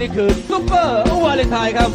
นี่คือซุปเปอร์วาเลนไทน์ครับ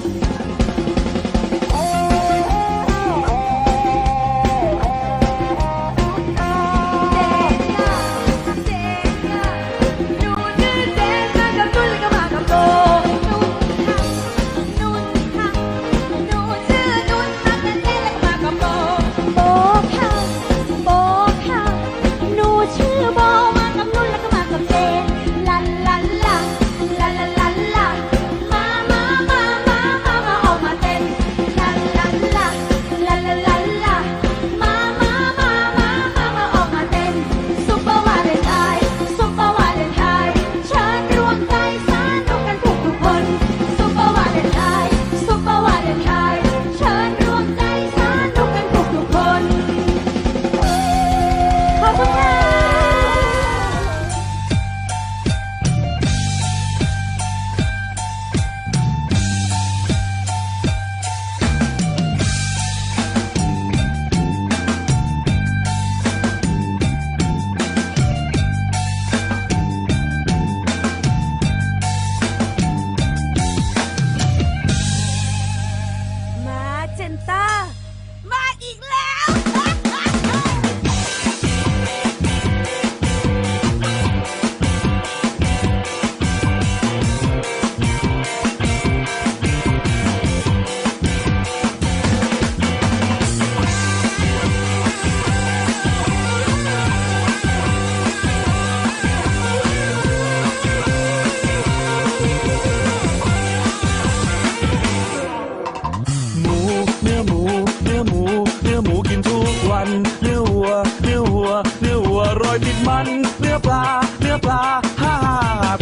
มันเนื้อปลาเนื้อปลาฮ่า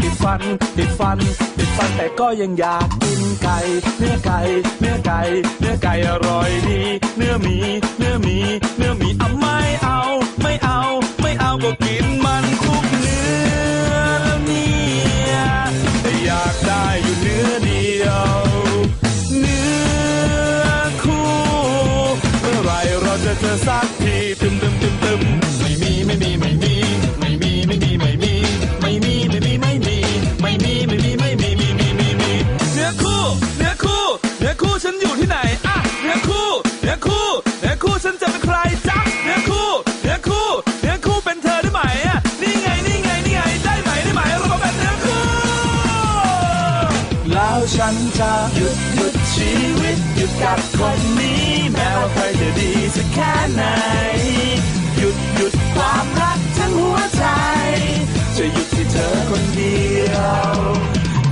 ปิดฟันปิดฟันปิดฟันแต่ก็ยังอยากกินไก่เนื้อไก่เนื้อไก่เนื้อไก่อร่อยดี เนื้อมีเนื้อมีเนื้อมีอะไม่เอา ไม่เอา ไม่เอาก็กินมันคุกเนื้อเนี่ยอยากได้อยู่เนื้อ จะหยุดหยุดชีวิตหยุดกับคนนี้ แม้ว่าใครจะดีสักแค่ไหน หยุดหยุดความรักทั้งหัวใจ จะหยุดที่เธอคนเดียว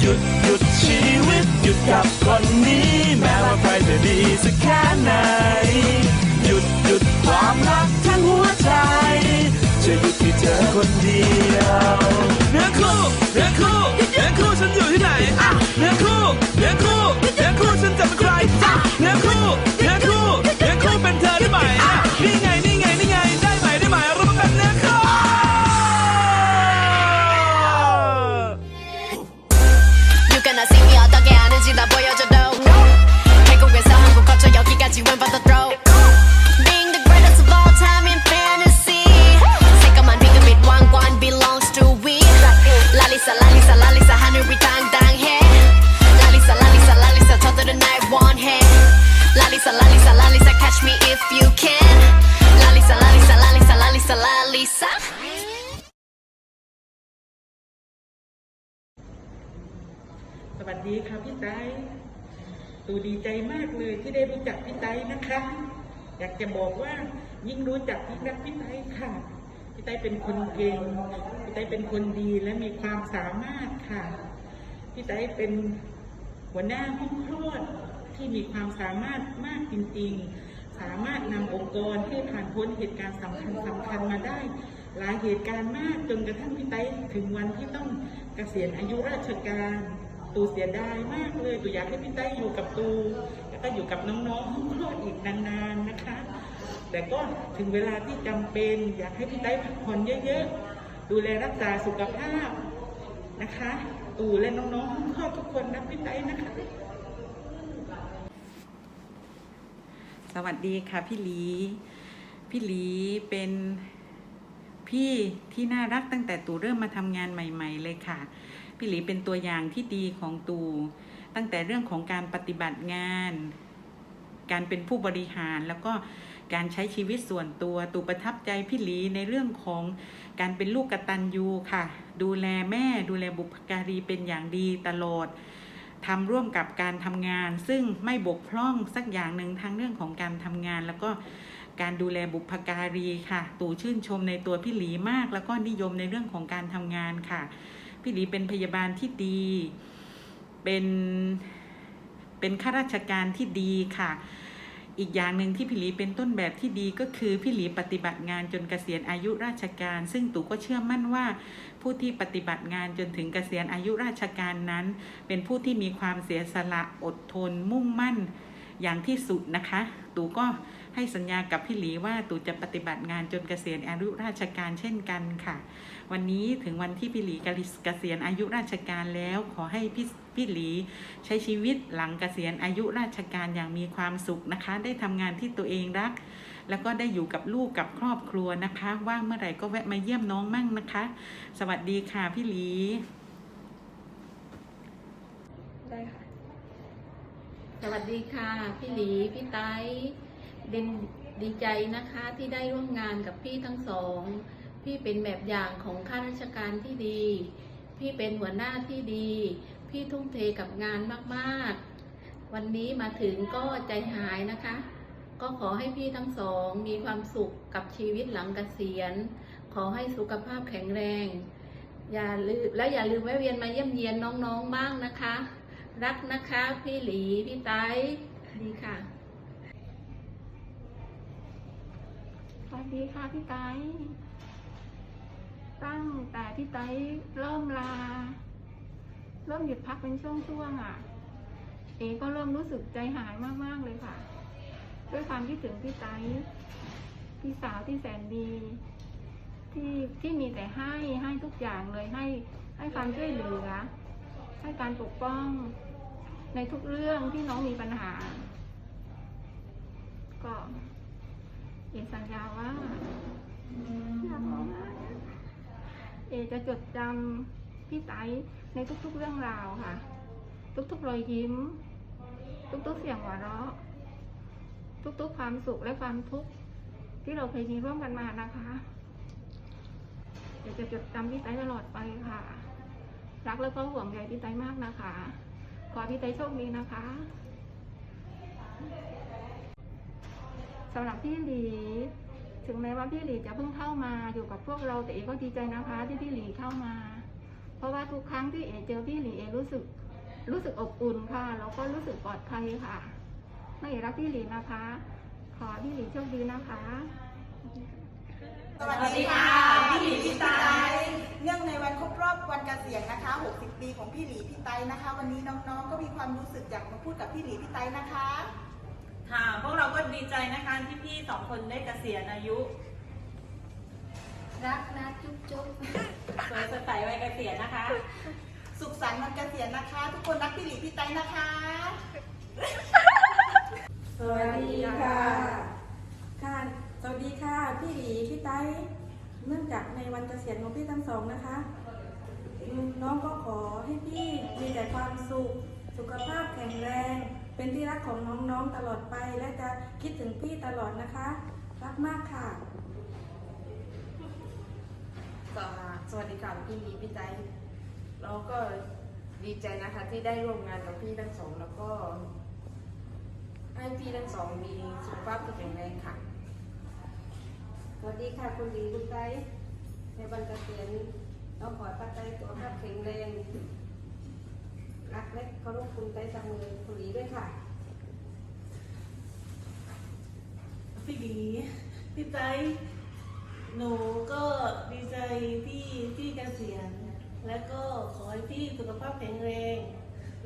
หยุดหยุดชีวิตหยุดกับคนนี้ แม้ว่าใครจะดีสักแค่ไหน หยุดหยุดความรักทั้งหัวใจ จะหยุดที่เธอคนเดียวเนื้อคู่เนื้อคู่เนื้อคู่ฉันอยู่ที่ไหน Lisa, la Lisa, la Lisa, catch me if you can. La Lisa, la Lisa, la Lisa, la Lisa, la Lisa. สวัสดีค่ะพี่ไต้ตูดีใจมากเลยที่ได้รู้จักพี่ไต้นะคะ อยากจะบอกว่ายิ่งรู้จักยิ่งรักพี่ไต้ค่ะ พี่ไต้เป็นคนเก่ง พี่ไต้เป็นคนดีและมีความสามารถค่ะ พี่ไต้เป็นหัวหน้าห้องคลอด ที่มีความสามารถมากจริง ๆ สามารถนำองค์กรให้ผ่านพ้นเหตุการณ์สำคัญสำคัญมาได้ หลายเหตุการณ์มากจนกระทั่งพี่ไต้ถึงวันที่ต้องเกษียณอายุราชการตูเสียดายมากเลยตูอยากให้พี่ไต้อยู่กับตูแล้วก็อยู่กับน้องๆห้องคลอดอีกนานๆนะคะ แต่ก็ถึงเวลาที่จำเป็นอยากให้พี่ไต้พักผ่อนเยอะๆ ดูแลรักษาสุขภาพนะคะ ตูและน้องๆห้องคลอดทุกคนนะพี่ไต้นะคะ สวัสดีค่ะพี่หลี พี่หลีเป็นพี่ที่น่ารักตั้งแต่ตูเริ่มมาทำงานใหม่ ๆ เลยค่ะ พี่หลีเป็นตัวอย่างที่ดีของตูตั้งแต่เรื่องของการปฏิบัติงาน การเป็นผู้บริหารแล้วก็การใช้ชีวิตส่วนตัวตูประทับใจพี่หลีในเรื่องของการเป็นลูกกตัญญูค่ะ ดูแลแม่ดูแลบุพการีเป็นอย่างดีตลอด ทำร่วมกับการทำงาน ซึ่งไม่บกพร่องสักอย่างหนึ่งทั้งเรื่องของการทำงาน แล้วก็การดูแลบุพการีค่ะ ตู่ชื่นชมในตัวพี่หลีมาก แล้วก็นิยมในเรื่องของการทำงานค่ะ พี่หลีเป็นพยาบาลที่ดี เป็นเป็นข้าราชการที่ดีค่ะ อีกอย่างหนึ่งที่พี่หลีเป็นต้นแบบที่ดีก็คือพี่หลีปฏิบัติงานจนเกษียณอายุราชการ ซึ่งตู่ก็เชื่อมั่นว่า ผู้ที่ปฏิบัติงานจนถึงเกษียณอายุราชการนั้น เป็นผู้ที่มีความเสียสละอดทน มุ่งมั่นอย่างที่สุดนะคะ ตู่ก็ให้สัญญากับพี่หลีว่าตู่จะปฏิบัติงานจนเกษียณอายุราชการเช่นกันค่ะ วันนี้ถึงวันที่พี่หลีเกษียณอายุราชการแล้ว ขอให้พี่พี่หลีใช้ชีวิตหลังเกษียณอายุราชการอย่างมีความสุขนะคะ ได้ทำงานที่ตัวเองรัก แล้วก็ได้อยู่กับลูกกับครอบครัวนะคะ ว่างเมื่อไหร่ก็แวะมาเยี่ยมน้องมั่งนะคะ สวัสดีค่ะพี่หลี ได้ค่ะ สวัสดีค่ะ พี่หลี พี่ไต้เดนดีใจนะคะที่ได้ร่วมงานกับพี่ทั้งสอง พี่เป็นแบบอย่างของข้าราชการที่ดี พี่เป็นหัวหน้าที่ดี พี่ทุ่มเทกับงานมาก ๆ วันนี้มาถึงก็ใจหายนะคะ ก็ขอให้พี่ทั้งสองมีความสุขกับชีวิตหลังเกษียณ ขอให้สุขภาพแข็งแรง อย่าลืมและอย่าลืมแวะเวียนมาเยี่ยมเยียนน้องๆบ้างนะคะ รักนะคะพี่หลีพี่ไต้ดีค่ะสวัสดีค่ะพี่ไต้ตั้งแต่พี่ไต้เริ่มลา เริ่มหยุดพักเป็นช่วงๆอะ เอก็เริ่มรู้สึกใจหายมากๆเลยค่ะ ด้วยความคิดถึงพี่ไต้พี่สาวที่แสนดี ที่ที่มีแต่ให้ให้ทุกอย่างเลยให้ให้ความช่วยเหลือ ให้การปกป้องในทุกเรื่องที่น้องมีปัญหา ก็เอสัญญาว่าอยากร้องไห้เอจะจดจำพี่ไต้ในทุกๆเรื่องราวค่ะ ทุกๆรอยยิ้ม ทุกๆเสียงหัวเราะ ทุกๆ ความสุขและความทุกข์ที่เราเคยมีร่วมกันมานะคะเดี๋ยวจะจดจำพี่ไต้ตลอดไปค่ะ รักแล้วก็ห่วงใยพี่ไต้มากนะคะ ขอพี่ไต้โชคดีนะคะสำหรับพี่หลีถึงแม้ว่าพี่หลีจะเพิ่งเข้ามาอยู่กับพวกเราแต่เอก็ดีใจนะคะที่พี่หลีเข้ามา เพราะว่าทุกครั้งที่เอเจอพี่หลีเอรู้สึกรู้สึกอบอุ่นค่ะแล้วก็รู้สึกปลอดภัยค่ะ ไม่เอรักพี่หลีนะคะ ขอให้พี่หลีโชคดีนะคะ สวัสดีค่ะพี่หลีพี่ไตเนื่องในวันครบรอบวันเกษียณนะคะ 60 ปีของพี่หลีพี่ไตนะคะ วันนี้น้องๆ ก็มีความรู้สึกอยากมาพูดกับพี่หลีพี่ไตนะคะ ค่ะ พวกเราก็ดีใจนะคะที่พี่สองคนได้เกษียณอายุ รักนะจุ๊บจุ๊บสวยสดใสวัยเกษียณนะคะ สุขสันต์วันเกษียณนะคะ ทุกคนรักพี่หลีพี่ไตนะคะ สวัสดีค่ะ ค่ะ สวัสดีค่ะ พี่หลี พี่ไต้เนื่องจากในวันเกษียณของพี่ทั้งสองนะคะ น้องก็ขอให้พี่มีแต่ความสุข สุขภาพแข็งแรง เป็นที่รักของน้องๆตลอดไป และจะคิดถึงพี่ตลอดนะคะ รักมากค่ะก็สวัสดีค่ะพี่ลี พี่ใจเราก็ดีใจนะคะที่ได้ร่วมงานกับพี่ทั้งสองแล้วก็ ให้พี่ทั้งสองมีสุขภาพที่แข็งแรงค่ะ สวัสดีค่ะคุณหญิงคุณไต้ในวันเกษียณเราขอให้ป้าไต้ตัวภาพแข็งแรงรักและเคารพคุณไต้เสมอคุณหลีด้วยค่ะ พี่หลีพี่ไต้หนูก็ดีใจที่พี่เกษียณและก็ขอให้พี่สุขภาพแข็งแรง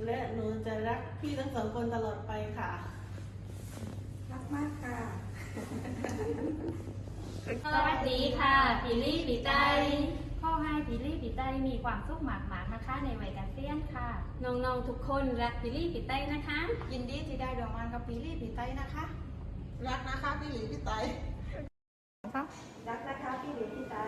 และหนูจะรักพี่ทั้งสองคนตลอดไปค่ะ รักมากค่ะ สวัสดีค่ะปีลี่ปีไตพ่อให้ปีลี่ปีไตมีความสุขมากๆนะคะ ในวัยเกษียณค่ะ น้องๆทุกคนรักปีลี่ปีไตนะคะ ยินดีที่ได้ดอกมันกับพี่หลีพี่ไต้นะคะ รักนะคะพี่หลีพี่ไต้รักนะคะพี่หลีพี่ไต้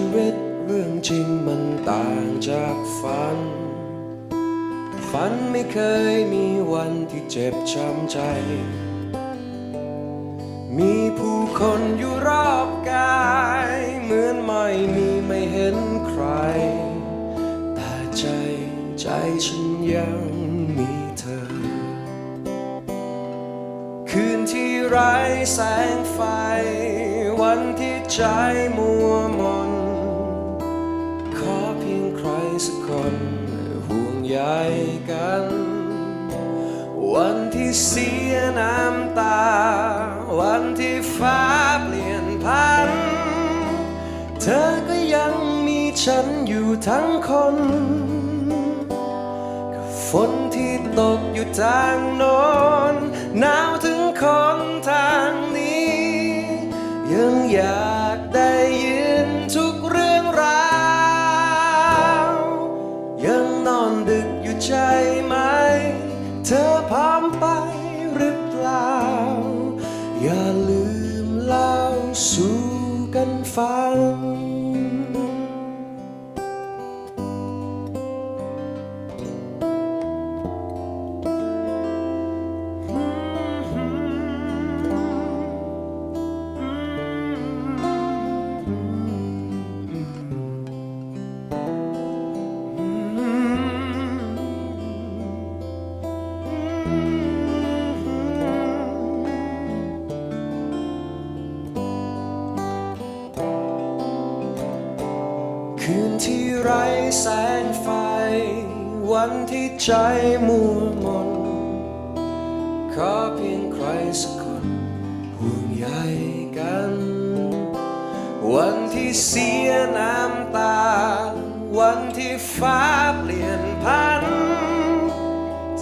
ชีวิตเรื่องจริงมันต่างจากฝัน ฝันไม่เคยมีวันที่เจ็บช้ำใจ มีผู้คนอยู่รอบกาย เหมือนไม่มีไม่เห็นใคร แต่ใจใจฉันยังมีเธอ คืนที่ไร้แสงไฟ วันที่ใจมัวมน สักคนห่วงใยกัน วันที่เสียน้ำตา วันที่ฟ้าเปลี่ยนพัน เธอก็ยังมีฉันอยู่ทั้งคนกับฝนที่ตกอยู่ทางโน้นหนาวถึงคนทางนี้ ยังอยาก follow ไร้แสงไฟ วันที่ใจมัวมนขอเพียงใครสักคนห่วงใยกัน วันที่เสียน้ำตา วันที่ฟ้าเปลี่ยนพัน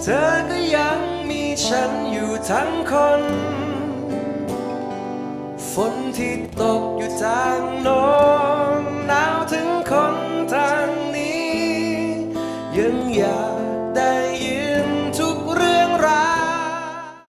เธอก็ยังมีฉันอยู่ทั้งคนฝนที่ตกอยู่ทางโน้นหนาว